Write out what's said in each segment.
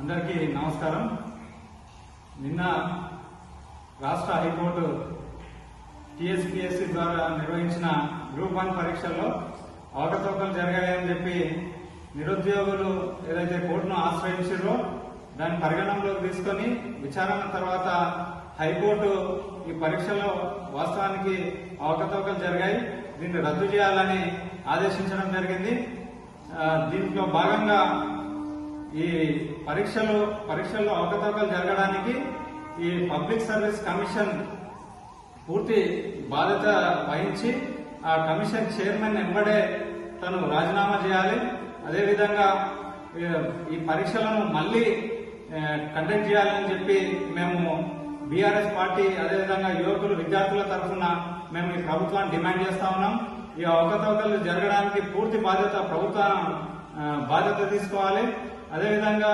అందరికీ నమస్కారం. నిన్న రాష్ట్ర హైకోర్టు టీఎస్పీఎస్సీ ద్వారా నిర్వహించిన గ్రూప్ వన్ పరీక్షల్లో అవకతవకలు జరిగాయని చెప్పి నిరుద్యోగులు ఏదైతే కోర్టును ఆశ్రయించారో దాన్ని పరిగణనలోకి తీసుకొని విచారణ తర్వాత హైకోర్టు ఈ పరీక్షలో వాస్తవానికి అవకతవకలు జరిగాయి. దీన్ని రద్దు చేయాలని ఆదేశించడం జరిగింది. దీంట్లో భాగంగా ఈ పరీక్షలు పరీక్షల్లో అవకతవకలు జరగడానికి ఈ పబ్లిక్ సర్వీస్ కమిషన్ పూర్తి బాధ్యత వహించి ఆ కమిషన్ చైర్మన్ వెంబడే తను రాజీనామా చేయాలి. అదేవిధంగా ఈ- పరీక్షలను మళ్ళీ కండక్ట్ చేయాలని చెప్పి మేము బీఆర్ఎస్ పార్టీ అదేవిధంగా యువకులు విద్యార్థుల తరఫున మేము ఈ ప్రభుత్వాన్ని డిమాండ్ చేస్తా ఉన్నాం. ఈ అవకతవకలు జరగడానికి పూర్తి బాధ్యత ప్రభుత్వం బాధ్యత తీసుకోవాలి. అదేవిధంగా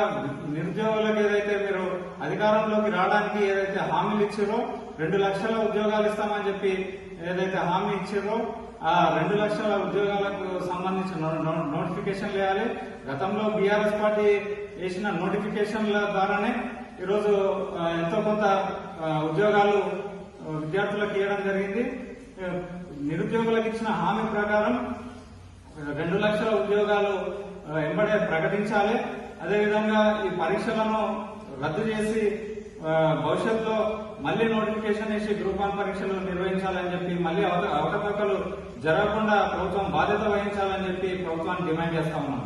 నిరుద్యోగులకు ఏదైతే మీరు అధికారంలోకి రావడానికి ఏదైతే హామీలు ఇచ్చారో రెండు లక్షల ఉద్యోగాలు ఇస్తామని చెప్పి ఏదైతే హామీ ఇచ్చారో ఆ రెండు లక్షల ఉద్యోగాలకు సంబంధించిన నో- నోటిఫికేషన్ వేయాలి గతంలో బీఆర్ఎస్ పార్టీ వేసిన నోటిఫికేషన్ల ద్వారానే ఈరోజు ఎంతో కొంత ఉద్యోగాలు విద్యార్థులకు ఇవ్వడం జరిగింది. నిరుద్యోగులకు ఇచ్చిన హామీ ప్రకారం రెండు లక్షల ఉద్యోగాలు వెంబడే ప్రకటించాలి. అదేవిధంగా ఈ పరీక్షలను రద్దు చేసి భవిష్యత్తులో మళ్ళీ నోటిఫికేషన్ ఇచ్చి గ్రూప్ వన్ పరీక్షలు నిర్వహించాలని చెప్పి మళ్ళీ అవకతవకలు జరగకుండా ప్రభుత్వం బాధ్యత వహించాలని చెప్పి ప్రభుత్వాన్ని డిమాండ్ చేస్తా ఉన్నాం.